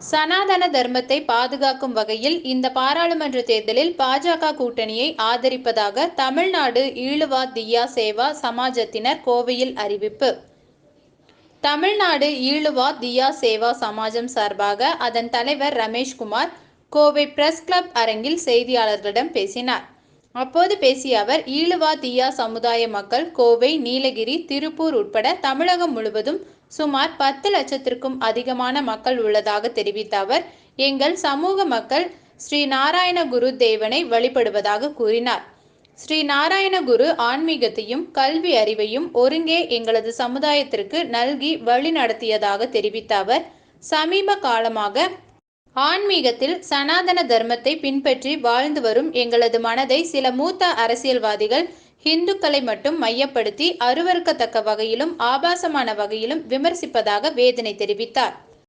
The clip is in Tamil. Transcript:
சனாதன தர்மத்தை பாதுகாக்கும் வகையில் இந்த பாராளுமன்ற தேர்தலில் பாஜக கூட்டணியை ஆதரிப்பதாக தமிழ்நாடு ஈழுவா தியா சேவா சமாஜத்தினர் கோவையில் அறிவிப்பு. தமிழ்நாடு ஈழுவா தியா சேவா சமாஜம் சார்பாக அதன் தலைவர் ரமேஷ்குமார் கோவை பிரஸ் கிளப் அரங்கில் செய்தியாளர்களிடம் பேசினார். அப்போது பேசிய அவர் ஈழுவா தியா சமுதாய மக்கள் கோவை நீலகிரி திருப்பூர் உட்பட தமிழகம் முழுவதும் சுமார் பத்து லட்சத்திற்கும் அதிகமான மக்கள் உள்ளதாக தெரிவித்த அவர் எங்கள் சமூக மக்கள் ஸ்ரீ நாராயண குரு தேவனை வழிபடுவதாக கூறினார். ஸ்ரீ நாராயண குரு ஆன்மீகத்தையும் கல்வி அறிவையும் ஒருங்கே எங்களது சமுதாயத்திற்கு நல்கி வழி நடத்தியதாக தெரிவித்த அவர் சமீப காலமாக ஆன்மீகத்தில் சனாதன தர்மத்தை பின்பற்றி வாழ்ந்து வரும் எங்களது மனதை சில மூத்த அரசியல்வாதிகள் இந்துக்களை மட்டும் மையப்படுத்தி அருவருக்கத்தக்க வகையிலும் ஆபாசமான வகையிலும் விமர்சிப்பதாக வேதனை தெரிவித்தார்.